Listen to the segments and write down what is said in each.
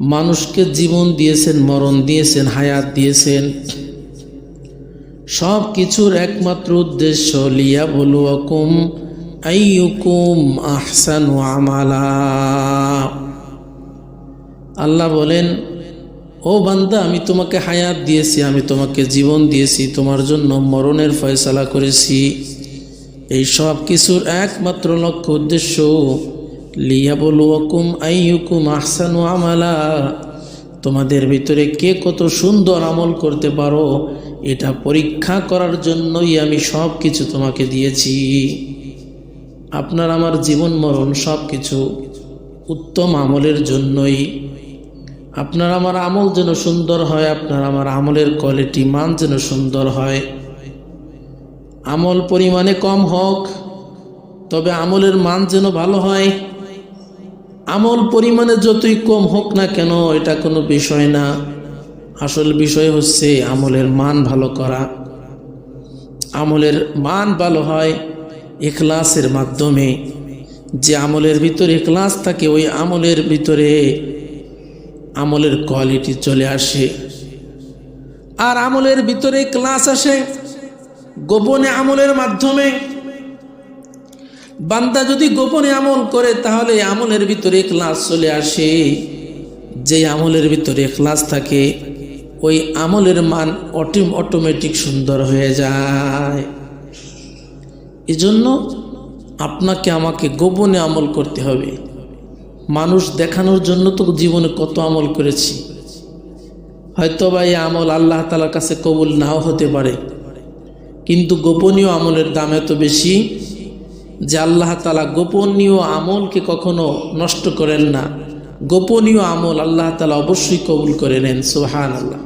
মানুষকে জীবন দিয়েছেন, মরণ দিয়েছেন, হায়াত দিয়েছেন। সব কিছুর একমাত্র উদ্দেশ্য লিয়া বলুয়াকুম আইয়ুকুম আহসানু আমালা। আল্লাহ বলেন, ও বান্দা, আমি তোমাকে হায়াত দিয়েছি, আমি তোমাকে জীবন দিয়েছি, তোমার জন্য মরণের ফয়সালা করেছি। এই সব কিছুর একমাত্র লক্ষ্য, উদ্দেশ্য তোমাদের ভিতরে কে কত সুন্দর আমল করতে পারো, এটা পরীক্ষা করার জন্যই আমি সব কিছু তোমাকে দিয়েছি। আপনার আমার জীবন মরণ সব কিছু উত্তম আমলের জন্যই। আপনার আমার আমল যেন সুন্দর হয়, আপনার আমার আমলের কোয়ালিটি মান যেন সুন্দর হয়। আমল পরিমাণে কম হোক, তবে আমলের মান যেন ভালো হয়। আমল পরিমাণে যতই কম হোক না কেন, এটা কোনো বিষয় না। আসল বিষয় হচ্ছে আমলের মান ভালো করা। আমলের মান ভালো হয় এখলাসের মাধ্যমে। যে আমলের ভিতরে এখলাস থাকে, ওই আমলের ভিতরে আমলের কোয়ালিটি চলে আসে। আর আমলের ভিতরে ক্লাস আসে, গোপনে আমলের মাধ্যমে বান্দা যদি গোপনে আমল করে, তাহলে আমলের ভিতরে ক্লাস চলে আসে। যে আমলের ভিতরে ক্লাস থাকে, ওই আমলের মান অটো অটোমেটিক সুন্দর হয়ে যায়। এজন্য আপনাকে, আমাকে গোপনে আমল করতে হবে। মানুষ দেখানোর জন্য তো জীবনে কত আমল করেছি। হয়তো বা এই আমল আল্লাহ তালার কাছে কবুল নাও হতে পারে। কিন্তু গোপনীয় আমলের দাম এত বেশি যে আল্লাহ তালা গোপনীয় আমলকে কখনো নষ্ট করেন না। গোপনীয় আমল আল্লাহ তালা অবশ্যই কবুল করে নেন সোহান আল্লাহ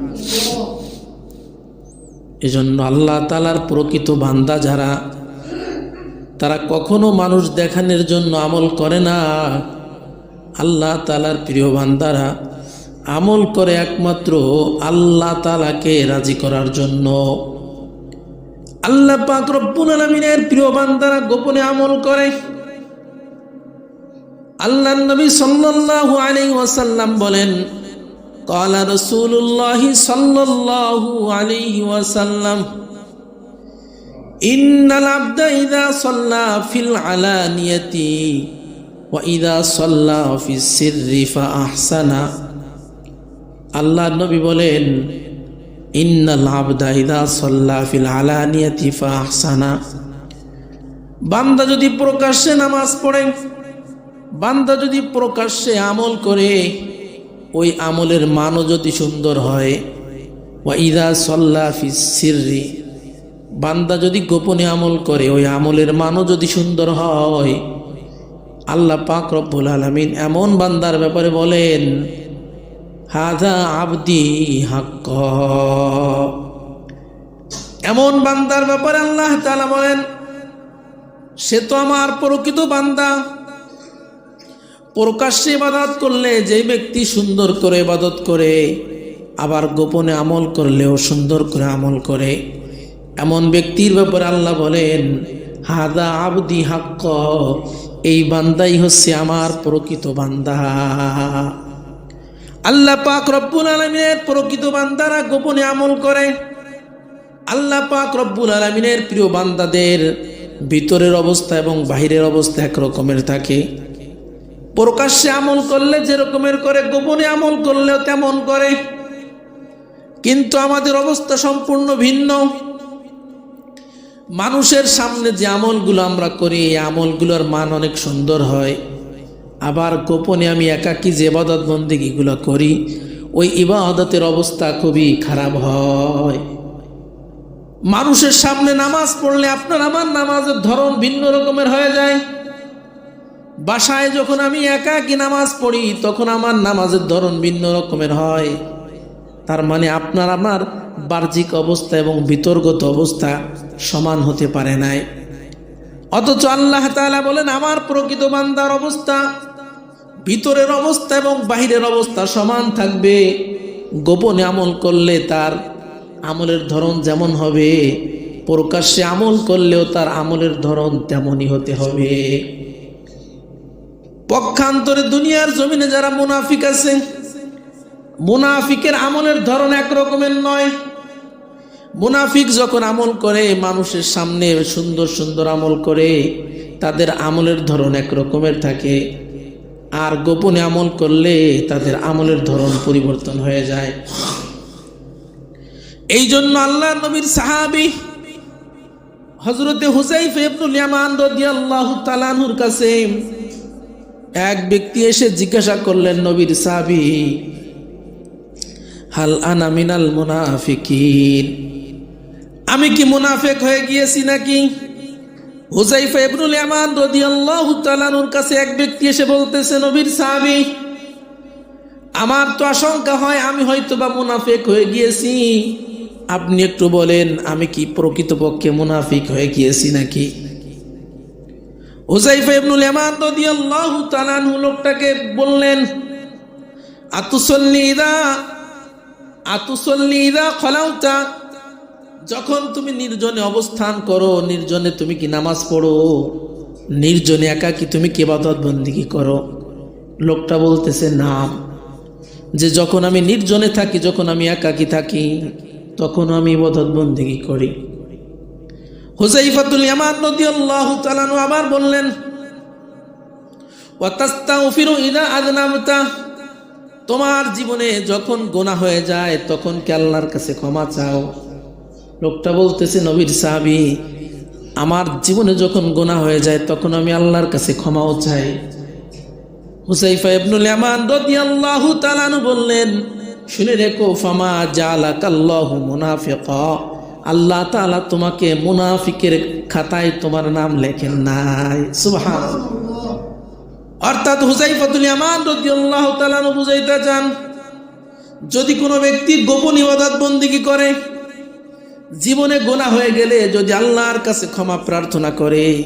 এজন্য আল্লাহ তালার প্রকৃত বান্দা যারা, তারা কখনো মানুষ দেখানোর জন্য আমল করে না। আল্লাহ তালার প্রিয় বান্দারা, আমল করে একমাত্র আল্লাহ তালাকে রাজি করার জন্য। আল্লাহ পাক রব্বুল আলমিনের প্রিয় বান্দারা গোপনে আমল করে। আল্লাহ নবী সাল্লাল্লাহু আলাইহি ওয়াসাল্লাম বলেন قال رسول الله আলাইহি ওয়াসাল্লাম عليه وسلم ان العبد اذا صلى ওয়া العلانيه واذا صلى في السر আহসানা। الله النبي বলেন ইন্নাল আবদা ইদা সল্লা ফিল আলানিয়াতি ফাহসানা বান্দা যদি প্রকাশ্যে নামাজ পড়ে, বান্দা যদি প্রকাশ্যে আমল করে, ওই আমলের মানও যদি সুন্দর হয়। ইদা সল্লা ফি সিররি। বান্দা যদি গোপনে আমল করে, ওই আমলের মানও যদি সুন্দর হয়। আল্লাহ পাক রব্বুল আলমিন এমন বান্দার ব্যাপারে বলেন হাজা আবদি হাক্ক। এমন বান্দার ব্যাপারে আল্লাহ তালা বলেন, সে তো আমার প্রকৃত বান্দা। প্রকাশ্যে ইবাদত করলে যে ব্যক্তি সুন্দর করে ইবাদত করে, আবার গোপনে আমল করলেও সুন্দর করে আমল করে। এমন ব্যক্তির ব্যাপারে আল্লাহ বলেন হাদা আবদি হাক্ক, এই বান্দাই হচ্ছে আমার প্রকৃত বান্দা। আল্লাহ পাক রব্বুল আলমিনের প্রকৃত বান্দারা গোপনে আমল করে আল্লাহ পাক রব্বুল আলমিনের প্রিয় বান্দাদের ভিতরের অবস্থা এবং বাহিরের অবস্থা একরকমের থাকে। প্রকাশ্যে আমল করলে যেরকমের করে, গোপনে আমল করলেও তেমন করে। কিন্তু আমাদের অবস্থা সম্পূর্ণ ভিন্ন। মানুষের সামনে যে আমলগুলো আমরা করি, এই আমলগুলোর মান অনেক সুন্দর হয়। আবার গোপনে আমি একাকি যে ইবাদত বন্দিগিগুলো করি, ওই ইবাদতের অবস্থা খুবই খারাপ হয়। মানুষের সামনে নামাজ পড়লে আপনার আমার নামাজের ধরন ভিন্ন রকমের হয়ে যায়। বাসায় যখন আমি একাকি নামাজ পড়ি, তখন আমার নামাজের ধরন ভিন্ন রকমের হয়। তার মানে আপনার আমার বাহ্যিক অবস্থা এবং বিতর্গত অবস্থা সমান হতে পারে নাই। অথচ আল্লাহ তাআলা বলেন, আমার প্রকৃত বান্দার অবস্থা ভিতরের অবস্থা এবং বাহিরের অবস্থা সমান থাকবে। গোপনে আমল করলে তার আমলের ধরন যেমন হবে, প্রকাশ্যে আমল করলেও তার আমলের ধরন তেমনই হতে হবে। পক্ষান্তরে দুনিয়ার জমিনে যারা মুনাফিক আছে, মুনাফিকের আমলের ধরন এক রকমের নয়। মুনাফিক যখন আমল করে, মানুষের সামনে সুন্দর সুন্দর আমল করে, তাদের আমলের ধরন এক রকমের থাকে। আর গোপনে আমল করলে তাদের আমলের ধরন পরিবর্তন হয়ে যায়। এই জন্য আল্লাহ নবীর সাহাবি হজরতে হুসাইফ ইবনুল কাছে এক ব্যক্তি এসে জিজ্ঞাসা করলেন নবীর সাহাবি, হাল আনা মিনাল মুনাফিকিন? আমি কি মুনাফেক হয়ে গিয়েছি নাকি? হুজাইফা ইবনুল ইয়ামান রাদিয়াল্লাহু তাআলার কাছে এক ব্যক্তি এসে বলতেছে, নবীর সাহাবী, আমার তো আশঙ্কা হয় আমি হয়তো বা মুনাফেক হয়ে গিয়েছি। আপনি একটু বলেন, আমি কি প্রকৃতপক্ষে মুনাফিক হয়ে গিয়েছি নাকি? হুজাইফা ইবনুল ইয়ামান রাদিয়াল্লাহু তাআলা লোকটাকে বললেন, আতুসল্লি ইদা আতুসল্লি ইদা খলাউতা যখন তুমি নির্জনে অবস্থান করো, নির্জনে তুমি কি নামাজ পড়ো? নির্জনে একা কি তুমি কি বাদত বন্দিগি করো? লোকটা বলতেছে, না। যে যখন আমি নির্জনে থাকি, যখন আমি একাকি থাকি তখন আমি ইবাদত বন্দিগি করি। হুসাইফাতুল ইয়ামান রাদিয়াল্লাহু তাআলা আবার বললেন তোমার জীবনে যখন গোনা হয়ে যায়, তখন কি আল্লাহর কাছে ক্ষমা চাও? লোকটা বলতেছে, নবীর সাহাবি, আমার জীবনে যখন গোনা হয়ে যায়, তখন আমি আল্লাহর কাছে ক্ষমাও চাই। হুসাইফা বললেন, শুনে আল্লাহ তাআলা তোমাকে মুনাফিকের খাতায় তোমার নাম লেখেন নাই। অর্থাৎ যদি কোনো ব্যক্তি গোপন ইবাদত বন্দিগি করে জীবনে গোনা হয়ে গেলে যদি আল্লাহর কাছে ক্ষমা প্রার্থনা করে,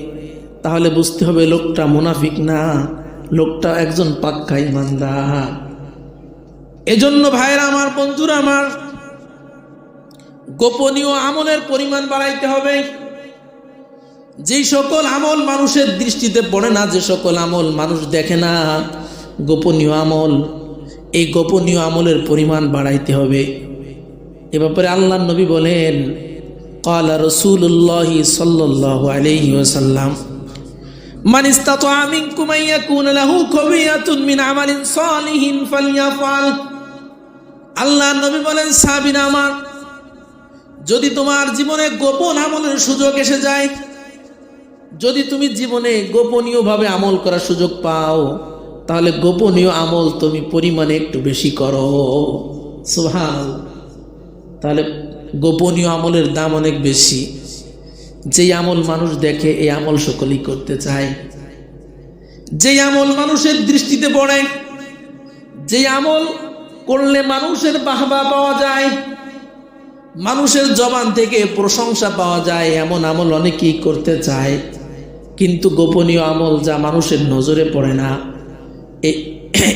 তাহলে বুঝতে হবে লোকটা মুনাফিক না, লোকটা একজন পাক্কা ইমানদার। এজন্য ভাইরা আমার, বন্ধুরা আমার, গোপনীয় আমলের পরিমাণ বাড়াইতে হবে। যেই সকল আমল মানুষের দৃষ্টিতে পড়ে না, যে সকল আমল মানুষ দেখে না, গোপনীয় আমল, এই গোপনীয় আমলের পরিমাণ বাড়াইতে হবে। এ ব্যাপারে আল্লাহ নবী বলেন قال رسول الله صلى الله عليه وسلم من استطاع منكم أن يكون له قوية من عمل صالح فليفعل আল্লাহ নবী বলেন সাবিনা আমার যদি তোমার জীবনে গোপন আমলের সুযোগ এসে যায় যদি তুমি জীবনে গোপনীয়ভাবে আমল করার সুযোগ পাও তাহলে গোপনীয় আমল তুমি পরিমাণে একটু বেশি করো সুভান তাহলে গোপনীয় আমলের দাম অনেক বেশি। যেই আমল মানুষ দেখে, এই আমল সকলেই করতে চায়। যেই আমল মানুষের দৃষ্টিতে পড়ে, যেই আমল করলে মানুষের বাহবা পাওয়া যায়, মানুষের জবান থেকে প্রশংসা পাওয়া যায়, এমন আমল অনেকেই করতে চায়। কিন্তু গোপনীয় আমল যা মানুষের নজরে পড়ে না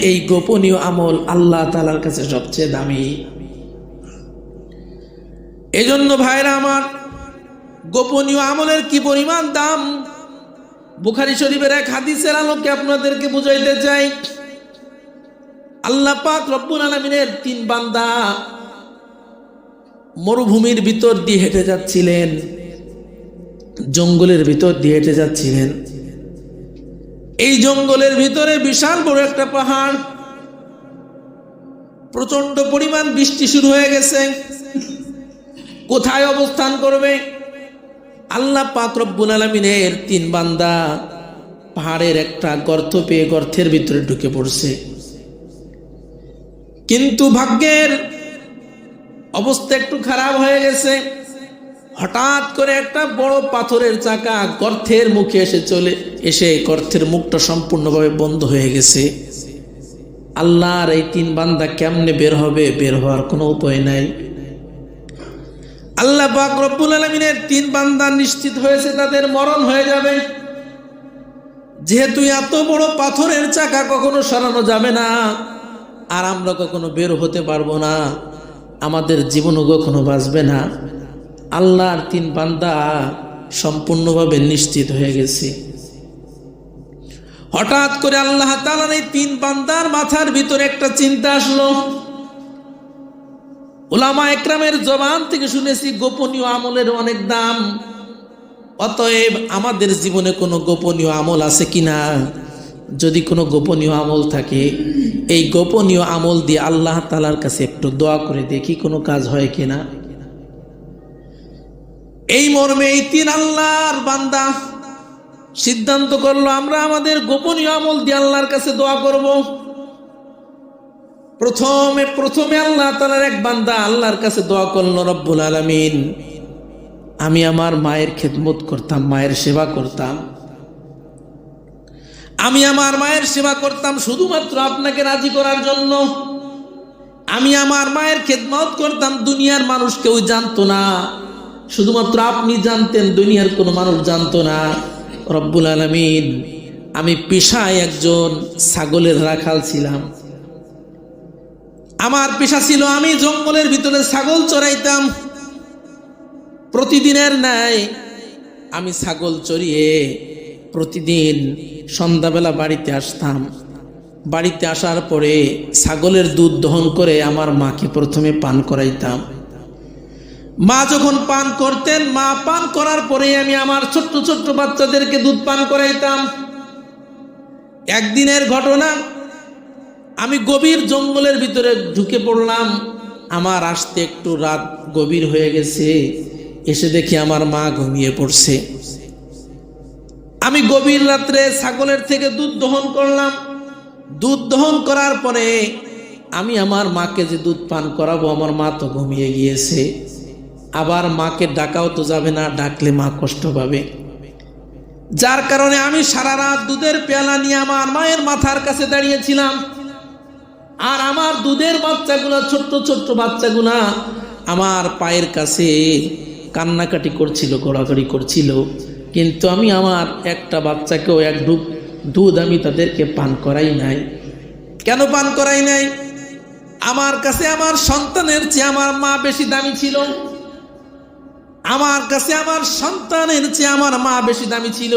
এই গোপনীয় আমল আল্লাহ তালার কাছে সবচেয়ে দামি। এজন্য ভাইরা আমার গোপনীয় আমলের কি পরিমাণ দাম? বুখারি শরীফের এক হাদিসের আলোকে আপনাদেরকে বুঝাইতে চাই। আল্লাহ পাক রব্বুল আলমিনের তিন বান্দা মরুভূমির ভিতর দিয়ে হেঁটে যাচ্ছিলেন, জঙ্গলের ভিতর দিয়ে হেঁটে যাচ্ছিলেন। এই জঙ্গলের ভিতরে বিশাল বড় একটা পাহাড়। প্রচণ্ড পরিমাণ বৃষ্টি শুরু হয়ে গেছে। কোথায় অবস্থান করবে? আল্লাহ পাক রব্বুল আলমিনের তিন বান্দা পাহাড়ের একটা গর্ত পেয়ে গর্তের ভিতরে ঢুকে পড়ছে। কিন্তু ভাগ্যের অবস্থা একটু খারাপ হয়ে গেছে। হঠাৎ করে একটা বড় পাথরের চাকা গর্তের মুখে এসে চলে, এসে গর্তের মুখটা সম্পূর্ণভাবে বন্ধ হয়ে গেছে। আল্লাহর এই তিন বান্দা কেমনে বের হবে? বের হওয়ার কোনো উপায় নাই। আল্লাহ পাক রব্বুল আলমিনের তিন বান্দা নিশ্চিত হয়েছে, তাদের মরণ হয়ে যাবে। যেহেতু এত বড় পাথরের চাকা কখনো সরানো যাবে না, আর আমরা কখনো বের হতে পারব না। আমাদের জীবনও কখনো বাঁচবে না। আল্লাহর তিন বান্দা সম্পূর্ণভাবে নিশ্চিত হয়ে গেছে। হঠাৎ করে আল্লাহ তালার এই তিন বান্দার মাথার ভিতরে একটা চিন্তা আসলো। ওলামা একরামের জবান থেকে শুনেছি, গোপনীয় আমলের অনেক দাম। অতএব আমাদের জীবনে কোনো গোপনীয় আমল আছে কিনা যদি কোনো গোপনীয় আমল থাকে, এই গোপনীয় আমল দিয়ে আল্লাহ তালার কাছে একটু দোয়া করে দেখি কোনো কাজ হয় কিনা এই মর্মে এই তিন আল্লাহর বান্দা সিদ্ধান্ত করল, আমরা আমাদের গোপনীয় আমল দিয়ে আল্লাহর কাছে দোয়া করব। প্রথমে প্রথমে আল্লাহ তালার এক বান্দা আল্লাহর কাছে দোয়া করল, রব্বুল আলমিন, আমি আমার মায়ের খেদমত করতাম, মায়ের সেবা করতাম। আমি আমার মায়ের সেবা করতাম শুধুমাত্র আপনাকে রাজি করার জন্য। আমি আমার মায়ের খেদমত করতাম, দুনিয়ার মানুষ কেউ জানতো না। শুধুমাত্র আপনি জানতেন, দুনিয়ার কোনো মানুষ জানতো না। রব্বুল আলমিন, আমি পেশায় একজন ছাগলের রাখাল ছিলাম। আমার পেশা ছিল আমি জঙ্গলের ভিতরে ছাগল চড়াইতাম। প্রতিদিনের ন্যায় আমি ছাগল চড়িয়ে প্রতিদিন সন্ধ্যাবেলা বাড়িতে আসতাম। বাড়িতে আসার পরে ছাগলের দুধ দহন করে আমার মাকে প্রথমে পান করাইতাম। মা যখন পান করতেন, মা পান করার পরে আমি আমার ছোট্ট ছোট্ট বাচ্চাদেরকে দুধ পান করাইতাম। একদিনের ঘটনা আমি গভীর জঙ্গলের ভিতরে ঢুকে পড়লাম। আমার আসতে একটু রাত গভীর হয়ে গেছে। এসে দেখি আমার মা ঘুমিয়ে পড়ছে। আমি গভীর রাত্রে ছাগলের থেকে দুধ দহন করলাম। দুধ দহন করার পরে আমি আমার মাকে যে দুধ পান করাবো, আমার মা তো ঘুমিয়ে গিয়েছে। আবার মাকে ডাকাও তো যাবে না, ডাকলে মা কষ্ট পাবে। যার কারণে আমি সারা রাত দুধের পেয়ালা নিয়ে আমার মায়ের মাথার কাছে দাঁড়িয়েছিলাম। আর আমার দুধের বাচ্চাগুলো, ছোট্ট ছোট্ট বাচ্চাগুলা আমার পায়ের কাছে কান্নাকাটি করছিল, গোড়াগড়ি করছিল। কিন্তু আমি আমার একটা বাচ্চাকেও এক ডুব দুধ আমি তাদেরকে পান করাই নাই। কেন পান করাই নাই? আমার কাছে আমার সন্তানের চেয়ে আমার মা বেশি দামি ছিল। আমার কাছে আমার সন্তানের চেয়ে আমার মা বেশি দামি ছিল।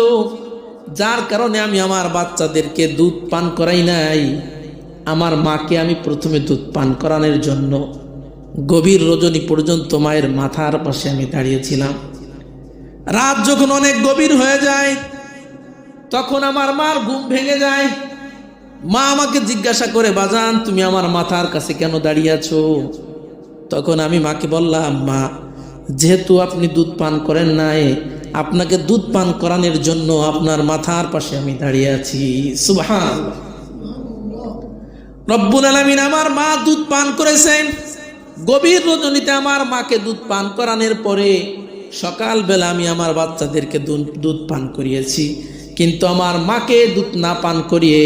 যার কারণে আমি আমার বাচ্চাদেরকে দুধ পান করাই নাই। আমার মাকে আমি প্রথমে দুধ পান করানোর জন্য গভীর রজনী পর্যন্ত মায়ের মাথার পাশে আমি দাঁড়িয়েছিলাম। রাত যখন অনেক গভীর হয়ে যায়, তখন আমার মার ঘুম ভেঙে যায়। মা আমাকে জিজ্ঞাসা করে, বাজান, তুমি আমার মাথার কাছে কেন দাঁড়িয়ে আছো? তখন আমি মাকে বললাম, মা, যেহেতু আপনি দুধ পান করেন নাই, আপনাকে দুধ পান করানোর জন্য আপনার মাথার পাশে আমি দাঁড়িয়ে আছি। সুবহান রব্বুল আলমিন আমার মা দুধ পান করেছেন। গভীর রজনীতে আমার মাকে দুধ পান করানোর পরে সকালবেলা আমি আমার বাচ্চাদেরকে দুধ পান করিয়েছি। কিন্তু আমার মাকে দুধ না পান করিয়ে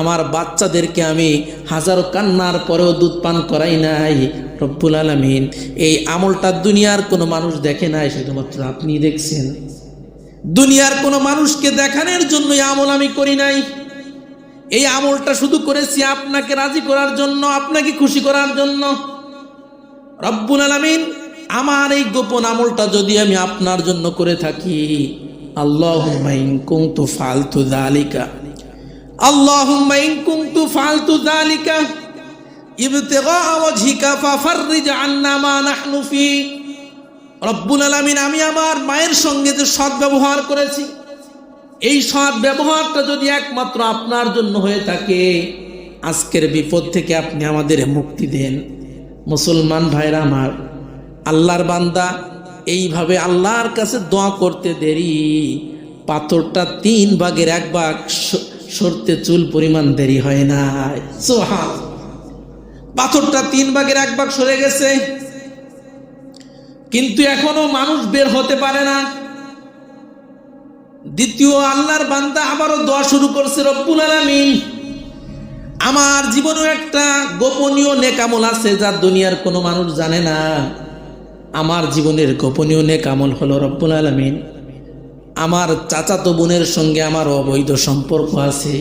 আমার বাচ্চাদেরকে আমি হাজারো কান্নার পরেও দুধ পান করাই নাই। রব্বুল আলমিন, এই আমলটা দুনিয়ার কোনো মানুষ দেখে নাই, শুধুমাত্র আপনি দেখছেন। দুনিয়ার কোনো মানুষকে দেখানোর জন্যই আমল আমি করি নাই। এই আমলটা শুধু করেছি আপনাকে রাজি করার জন্য, আপনাকে খুশি করার জন্য। রব্বুল আলমিন, আমার এই গোপন আমলটা যদি আমি আপনার জন্য করে থাকি আল্লাহ ফালতু আল্লাহ ফালতু আমি আমার মায়ের সঙ্গে যে সৎ ব্যবহার করেছি এই সৎ ব্যবহারটা যদি একমাত্র আপনার জন্য হয়ে থাকে, আজকের বিপদ থেকে আপনি আমাদের মুক্তি দেন। মুসলমান ভাইরা আমার, আল্লাহর বান্দা, এইভাবে আল্লাহর কাছে দোয়া করতে দেরি, পাথরটা তিন ভাগের এক ভাগ সরতে চুল পরিমাণ দেরি হয় না। পাথরটা তিন ভাগের এক ভাগ সরে গেছে, কিন্তু এখনও মানুষ বের হতে পারে না। দ্বিতীয়, আল্লাহর বান্দা আবারও দোয়া শুরু করছে, রব্বুল আলামিন, আমার জীবনেও একটা গোপনীয় নেকামল আছে যা দুনিয়ার কোনো মানুষ জানে না। আমার জীবনের গোপনীয় নেকামল হলো, রব্বুল আলমিন, আমার চাচাতো বোনের সঙ্গে আমার অবৈধ সম্পর্ক আছে।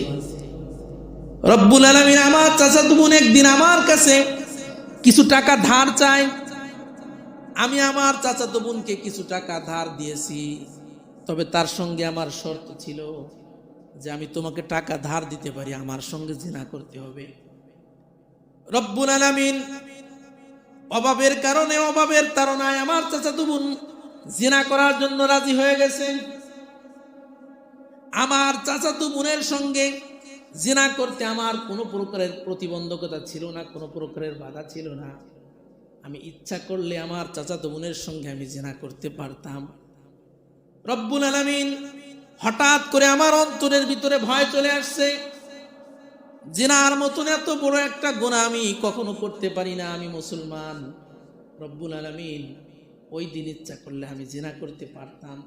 রব্বুল আলমিন, আমার চাচাতো বোন একদিন আমার কাছে কিছু টাকা ধার চায়। আমি আমার চাচাতো বোনকে কিছু টাকা ধার দিয়েছি। তবে তার সঙ্গে আমার শর্ত ছিল যে আমি তোমাকে টাকা ধার দিতে পারি, আমার সঙ্গে জেনা করতে হবে। রব্বুল আলমিন অভাবের কারণে, অভাবের তারনায় আমার চাচা বোন জিনা করার জন্য রাজি হয়ে গেছে। আমার চাচাতো বোনের সঙ্গে জিনা করতে আমার কোনো প্রকারের প্রতিবন্ধকতা ছিল না, কোনো প্রকারের বাধা ছিল না। আমি ইচ্ছা করলে আমার চাচাতো বোনের সঙ্গে আমি জিনা করতে পারতাম। রব্বুল আলামিন হঠাৎ করে আমার অন্তরের ভিতরে ভয় চলে আসছে। জিনার মতন এত বড় একটা গোনা আমি কখনো করতে পারি না, আমি মুসলমান। রব্বুল আলামিন ওই দিন ইচ্ছা করলে আমি জিনা করতে পারতাম।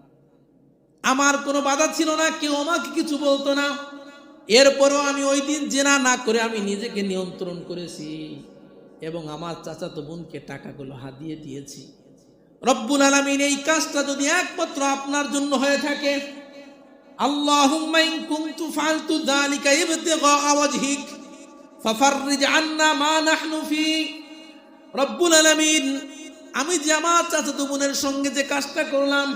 আমার কোনো বাধা ছিল না, কেউ আমাকে কিছু বলতো না। এরপরও আমি ওই দিন জেনা না করে আমি নিজেকে নিয়ন্ত্রণ করেছি এবং আমার চাচাতো বোনকে টাকাগুলো হাতিয়ে দিয়েছি। রব্বুল আলমিন এই কাজটা যদি একমাত্র আপনার জন্য হয়ে থাকে, আল্লাহুম্মা ইন কুনতু ফাআলতু যালিকা ইবতিগা ওয়াজহিক, ফাফাররিজ আন্না মা নাহনু ফি। রব্বুল আলামিন, আমি যে আমার চাচাতো বোনের সঙ্গে যে কাজটা করলাম,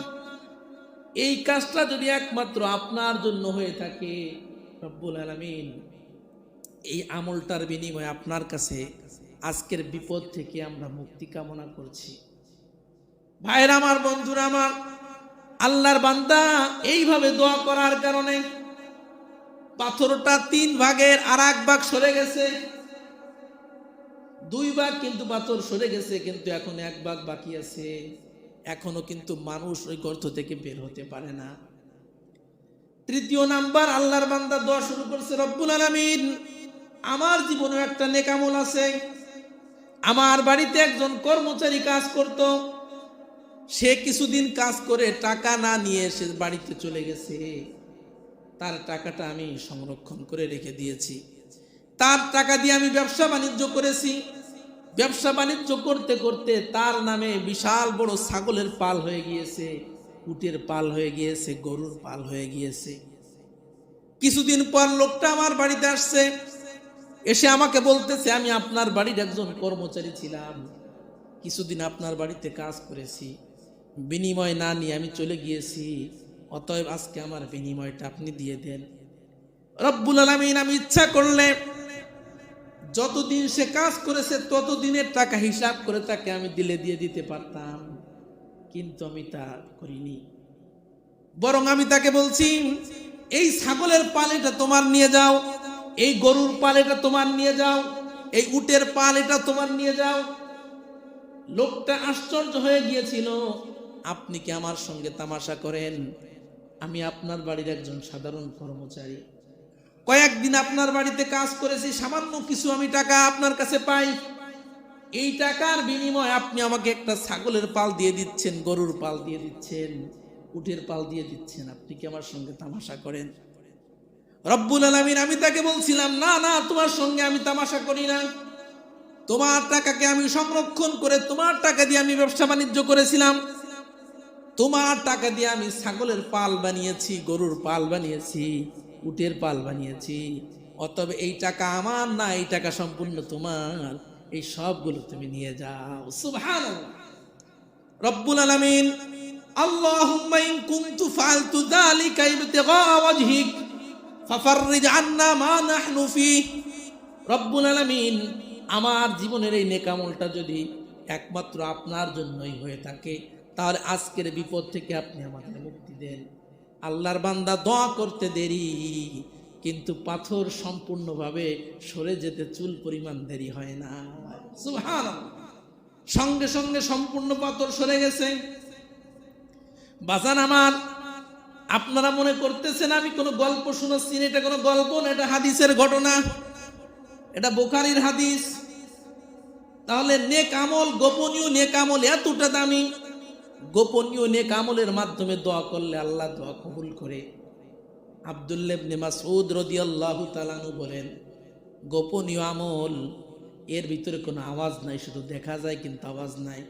এই কাজটা যদি একমাত্র আপনার জন্য হয়ে থাকে, রব্বুল আলামিন, এই আমলটার বিনিময়ে আপনার কাছে আজকের বিপদ থেকে আমরা মুক্তি কামনা করছি। ভাইরা আমার, বন্ধুরা আমার, আল্লাহর বান্দা এইভাবে দোয়া করার কারণে পাথরটা তিন ভাগের আর এক ভাগ সরে গেছে। দুই ভাগ কিন্তু পাথর সরে গেছে, কিন্তু এখন এক ভাগ বাকি আছে। এখনও কিন্তু মানুষ ওই গর্ত থেকে বের হতে পারে না। তৃতীয় নাম্বার, আল্লাহর বান্দা দোয়া শুরু করছে, রব্বুল আলামিন, আমার জীবনে একটা নেকামল আছে। আমার বাড়িতে একজন কর্মচারী কাজ করত। সে কিছুদিন কাজ করে টাকা না নিয়ে সে বাড়িতে চলে গেছে। তার টাকাটা আমি সংরক্ষণ করে রেখে দিয়েছি। তার টাকা দিয়ে আমি ব্যবসা বাণিজ্য করেছি। ব্যবসা বাণিজ্য করতে করতে তার নামে বিশাল বড় ছাগলের পাল হয়ে গিয়েছে, উটের পাল হয়ে গিয়েছে, গরুর পাল হয়ে গিয়েছে। কিছুদিন পর লোকটা আমার বাড়িতে আসছে। এসে আমাকে বলতেছে, আমি আপনার বাড়ির একজন কর্মচারী ছিলাম। কিছুদিন আপনার বাড়িতে কাজ করেছি। বিনিময় না নিয়ে আমি চলে গিয়েছি, অতএব আজকে আমার বিনিময়টা আপনি দিয়ে দেন। রব্বুল আলমিন আমি ইচ্ছা করলে যতদিন সে কাজ করেছে, ততদিনের টাকা হিসাব করে তাকে আমি দিলে দিয়ে দিতে পারতাম। কিন্তু আমি তা করিনি। বরং আমি তাকে বলছি, এই ছাগলের পাল এটা তোমার নিয়ে যাও, এই গরুর পাল এটা তোমার নিয়ে যাও, এই উটের পাল এটা তোমার নিয়ে যাও। লোকটা আশ্চর্য হয়ে গিয়েছিল। আপনি কি আমার সঙ্গে তামাশা করেন? আমি আপনার বাড়ির একজন সাধারণ কর্মচারী। কয়েকদিন আপনার বাড়িতে কাজ করেছি, সামান্য কিছু আমি টাকা আপনার কাছে পাই। এই টাকার বিনিময়ে আপনি আমাকে একটা ছাগলের পাল দিয়ে দিচ্ছেন, গরুর পাল দিয়ে দিচ্ছেন, উটের পাল দিয়ে দিচ্ছেন। আপনি কি আমার সঙ্গে তামাশা করেন? রব্বুল আলমিন, আমি তাকে বলছিলাম, না না, তোমার সঙ্গে আমি তামাশা করি না। তোমার টাকাকে আমি সংরক্ষণ করে, তোমার টাকা দিয়ে আমি ব্যবসা বাণিজ্য করেছিলাম। তোমার টাকা দিয়ে আমি ছাগলের পাল বানিয়েছি, গরুর পাল বানিয়েছি, উটের পাল বানিয়েছি। অতএব এই টাকা আমার না, এই টাকা সম্পূর্ণ তোমার। এই সবগুলো তুমি নিয়ে যাও। সুবহান রব্বুল আলামিন, আল্লাহুম্মা ইন কুনতু ফাআলতু যালিকা ইবতিগা ওয়াজহিক, ফাফাররিজ আন্না মা নাহনু ফি। রব্বুল আলামিন, আমার জীবনের এই নেকামলটা যদি একমাত্র আপনার জন্যই হয়ে থাকে তাহলে আজকের বিপদ থেকে আপনি আমাদের মুক্তি দেন। আল্লাহর বান্দা দোয়া করতে দেরি, কিন্তু পাথর সম্পূর্ণভাবে সরে যেতে চুল পরিমাণ দেরি হয় না। সুবহানাল্লাহ। সঙ্গে সঙ্গে সম্পূর্ণ পাথর সরে গেছে। বাজান আমার, আপনারা মনে করতেছেন আমি কোনো গল্প শুনেছি এটা কোনো গল্প না, এটা হাদিসের ঘটনা। এটা বোখারির হাদিস। তাহলে নেক আমল গোপনীয় নেক আমল এতটা দামি। গোপনীয় নেক আমলের মাধ্যমে দোয়া করলে আল্লাহ দোয়া কবুল করে। আবদুল্লেবনে মাসউদ আল্লাহ তালানু বলেন, গোপনীয় আমল, এর ভিতরে কোনো আওয়াজ নাই, শুধু দেখা যায় কিন্তু আওয়াজ নাই।